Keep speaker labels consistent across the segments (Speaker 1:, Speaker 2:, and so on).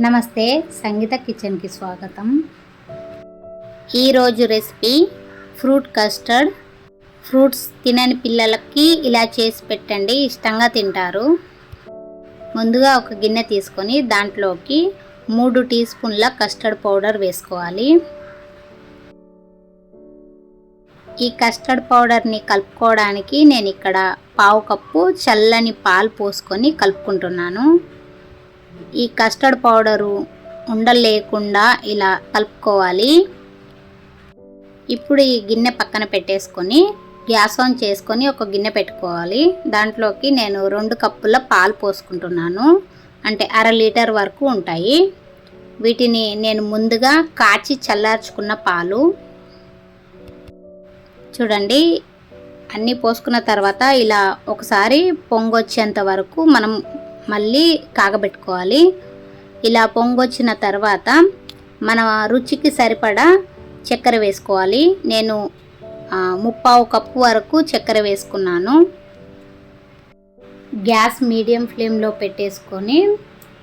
Speaker 1: నమస్తే సంగీత కిచెన్కి స్వాగతం. ఈరోజు రెసిపీ ఫ్రూట్ కస్టర్డ్. ఫ్రూట్స్ తినని పిల్లలకి ఇలా చేసి పెట్టండి ఇష్టంగా తింటారు. ముందుగా ఒక గిన్నె తీసుకొని దాంట్లోకి మూడు టీ స్పూన్ల కస్టర్డ్ పౌడర్ వేసుకోవాలి. ఈ కస్టర్డ్ పౌడర్ని కలుపుకోవడానికి నేను ఇక్కడ పావు కప్పు చల్లని పాలు పోసుకొని కలుపుకుంటున్నాను. ఈ కస్టర్డ్ పౌడరు ఉండలు లేకుండా ఇలా కలుపుకోవాలి. ఇప్పుడు ఈ గిన్నె పక్కన పెట్టేసుకొని గ్యాస్ ఆన్ చేసుకొని ఒక గిన్నె పెట్టుకోవాలి. దాంట్లోకి నేను రెండు కప్పుల పాలు పోసుకుంటున్నాను. అంటే అర లీటర్ వరకు ఉంటాయి. వీటిని నేను ముందుగా కాచి చల్లార్చుకున్న పాలు. చూడండి అన్నీ పోసుకున్న తర్వాత ఇలా ఒకసారి పొంగొచ్చేంత వరకు మనం మళ్ళీ కాగబెట్టుకోవాలి. ఇలా పొంగొచ్చిన తర్వాత మన రుచికి సరిపడా చక్కెర వేసుకోవాలి. నేను ముప్పావు కప్పు వరకు చక్కెర వేసుకున్నాను. గ్యాస్ మీడియం ఫ్లేమ్లో పెట్టేసుకొని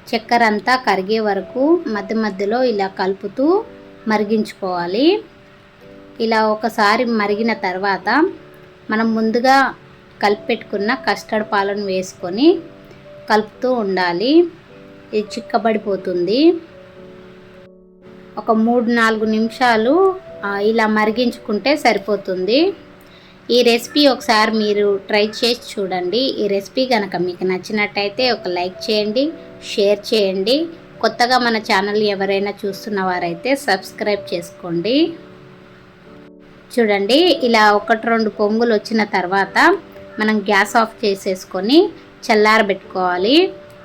Speaker 1: చక్కెర అంతా కరిగే వరకు మధ్య మధ్యలో ఇలా కలుపుతూ మరిగించుకోవాలి. ఇలా ఒకసారి మరిగిన తర్వాత మనం ముందుగా కలిపెట్టుకున్న కస్టర్డ్ పాలను వేసుకొని కలుపుతూ ఉండాలి. ఇది చిక్కబడిపోతుంది. ఒక మూడు నాలుగు నిమిషాలు ఇలా మరిగించుకుంటే సరిపోతుంది. ఈ రెసిపీ ఒకసారి మీరు ట్రై చేసి చూడండి. ఈ రెసిపీ కనుక మీకు నచ్చినట్టయితే ఒక లైక్ చేయండి షేర్ చేయండి. కొత్తగా మన ఛానల్ ఎవరైనా చూస్తున్న వారైతే సబ్స్క్రైబ్ చేసుకోండి. చూడండి ఇలా ఒకటి రెండు పొంగులు వచ్చిన తర్వాత మనం గ్యాస్ ఆఫ్ చేసేసుకొని చల్లారబెట్టుకోవాలి.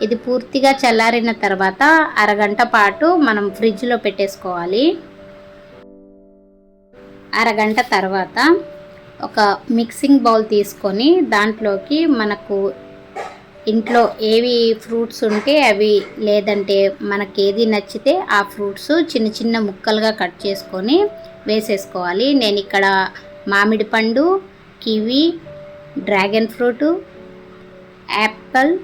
Speaker 1: ఇది పూర్తిగా చల్లారిన తర్వాత అరగంట పాటు మనం ఫ్రిడ్జ్లో పెట్టేసుకోవాలి. అరగంట తర్వాత ఒక మిక్సింగ్ బౌల్ తీసుకొని దాంట్లోకి మనకు ఇంట్లో ఏవి ఫ్రూట్స్ ఉంటే అవి లేదంటే మనకి ఏది నచ్చితే ఆ ఫ్రూట్స్ చిన్న చిన్న ముక్కలుగా కట్ చేసుకొని వేసేసుకోవాలి. నేను ఇక్కడ మామిడి పండు కివి డ్రాగన్ ఫ్రూటు యాపిల్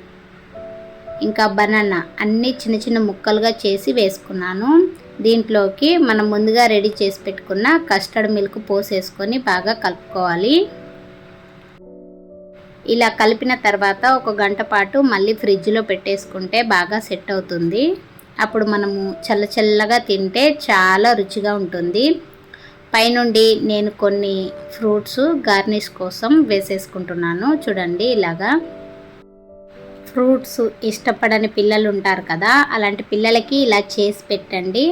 Speaker 1: ఇంకా బనానా అన్నీ చిన్న చిన్న ముక్కలుగా చేసి వేసుకున్నాను. దీంట్లోకి మనం ముందుగా రెడీ చేసి పెట్టుకున్న కస్టర్డ్ మిల్క్ పోసేసుకొని బాగా కలుపుకోవాలి. ఇలా కలిపిన తర్వాత ఒక గంట పాటు మళ్ళీ ఫ్రిడ్జ్లో పెట్టేసుకుంటే బాగా సెట్ అవుతుంది. అప్పుడు మనము చల్ల చల్లగా తింటే చాలా రుచిగా ఉంటుంది. పైనుండి నేను కొన్ని ఫ్రూట్స్ గార్నిష్ కోసం వేసేసుకుంటున్నాను. చూడండి ఇలాగా. ఫ్రూట్స్ ఇష్టపడని పిల్లలు ఉంటారు కదా అలాంటి పిల్లలకి ఇలా చేసి పెట్టండి.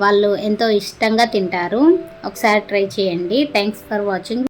Speaker 1: వాళ్ళు ఎంతో ఇష్టంగా తింటారు. ఒకసారి ట్రై చేయండి. Thanks for watching